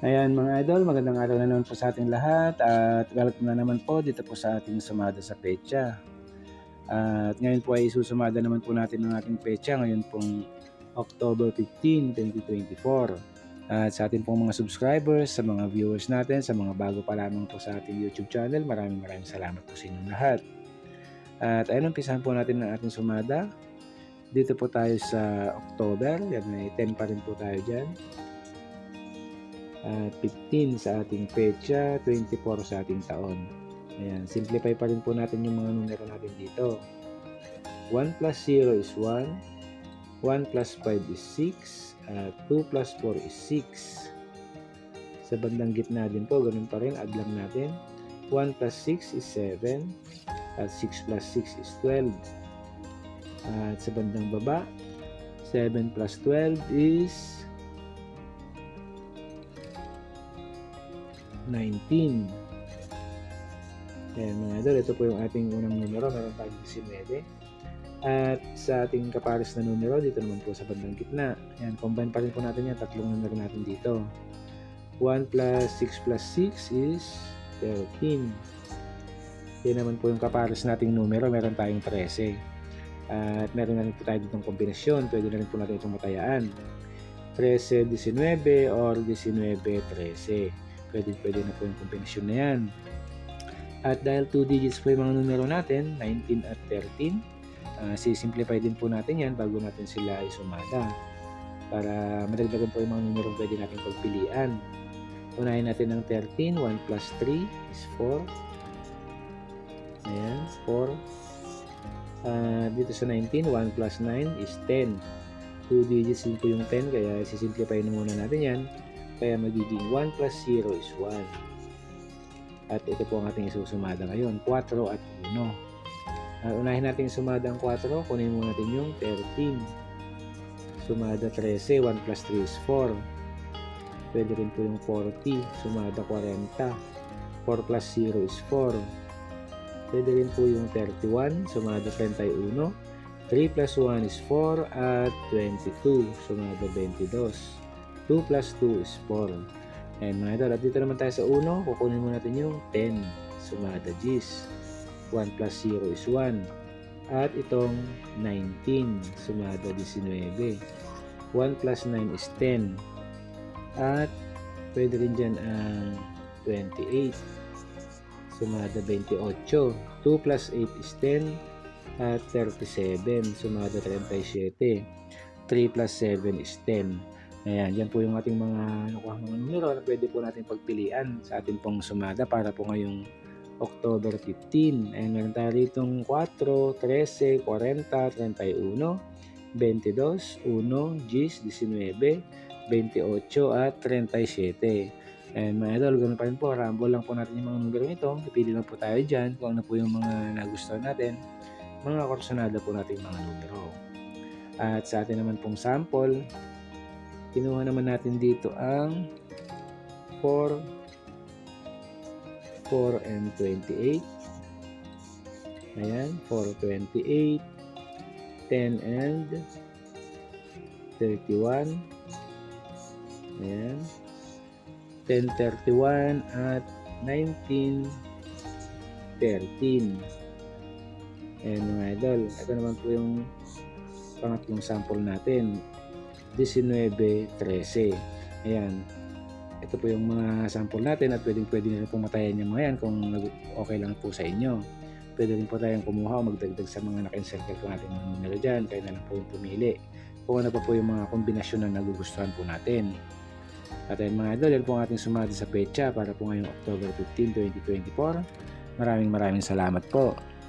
Ayan mga idol, magandang araw na naman po sa ating lahat at welcome na naman po dito po sa ating sumada sa pecha. At ngayon po ay susumada naman po natin ang ating pecha ngayon pong October 15, 2024. At sa ating pong mga subscribers, sa mga viewers natin, sa mga bago pa lamang po sa ating YouTube channel, maraming maraming salamat po sa inyong lahat. At ayun, umpisahan po natin ang ating sumada. Dito po tayo sa October, yan may 10 pa rin po tayo dyan at 15 sa ating pecha, 24 sa ating taon. Ayan, simplify pa rin po natin yung mga numero natin dito. 1 plus 0 is 1, 1 plus 5 is 6, at 2 plus 4 is 6. Sa bandang gitna din po, ganun pa rin, add lang natin. 1 plus 6 is 7, at 6 plus 6 is 12. At sa bandang baba, 7 plus 12 is Ayan mga idol, ito po yung ating unang numero, meron tayong 19. At sa ating kapares na numero, dito naman po sa bandang gitna. Ayan, combine pa rin po natin yan, tatlong numero natin dito. 1 plus 6 plus 6 is 13. Yan naman po yung kapares nating numero, meron tayong 13. At meron na rin po tayo ditong kombinasyon, pwede na rin po natin itong matayaan. 13-19 or 19-13 pwede pwede na po yung kombinasyon na yan. At dahil 2 digits po yung mga numero natin, 19 at 13, uh, sisimplify din po natin yan bago natin sila isumada. Para madagdagan po yung mga numero pwede natin pagpilian. Unahin natin ang 13, 1 plus 3 is 4. Ayan, 4. Uh, dito sa 19, 1 plus 9 is 10. 2 digits din po yung 10, kaya sisimplify na muna natin yan. Kaya magiging 1 plus 0 is 1. At ito po ang ating isusumada ngayon, 4 at 1. Uh, unahin natin sumada ang 4, kunin muna natin yung 13. Sumada 13, 1 plus 3 is 4. Pwede rin po yung 40, sumada 40. 4 plus 0 is 4. Pwede rin po yung 31, sumada 31. 3 plus 1 is 4 at 22, sumada 22. 2 plus 2 is 4. And mga idol, at dito naman tayo sa 1, kukunin mo natin yung 10. Sumada G's. 1 plus 0 is 1. At itong 19. Sumada 19. 1 plus 9 is 10. At pwede rin dyan ang 28. Sumada 28. 2 plus 8 is 10. At 37. Sumada 37. 3 plus 7 is 10. Ayan, yan po yung ating mga nakuha mga numero na pwede po natin pagpilian sa ating pong sumada para po ngayong October 15. Ayan, meron tayo ritong 4, 13, 40, 31, 22, 1, 10, 19, 28 at 37. Ayan mga idol, ganun pa rin po. Rumble lang po natin yung mga numero nito. Pipili lang po tayo dyan kung ano po yung mga nagustuhan natin. Mga korsonada po natin mga numero. At sa atin naman pong sample, kinuha naman natin dito ang 4 4 and 28 ayan 4 28 10 and 31 ayan 10 31 at 19 13 ayan mga idol. Ito naman po yung pangatlong sample natin 19.13. Ayan. Ito po yung mga sample natin at pwedeng pwede na pong matayan yung mga yan kung okay lang po sa inyo. Pwede rin po tayong kumuha o magdagdag sa mga naka-encircle po natin ng numero dyan. Kaya na lang po yung pumili. Kung ano pa po yung mga kombinasyon na nagugustuhan po natin. At ayun mga idol, yan po ang ating sumati sa pecha para po ngayong October 15, 2024. Maraming maraming salamat po.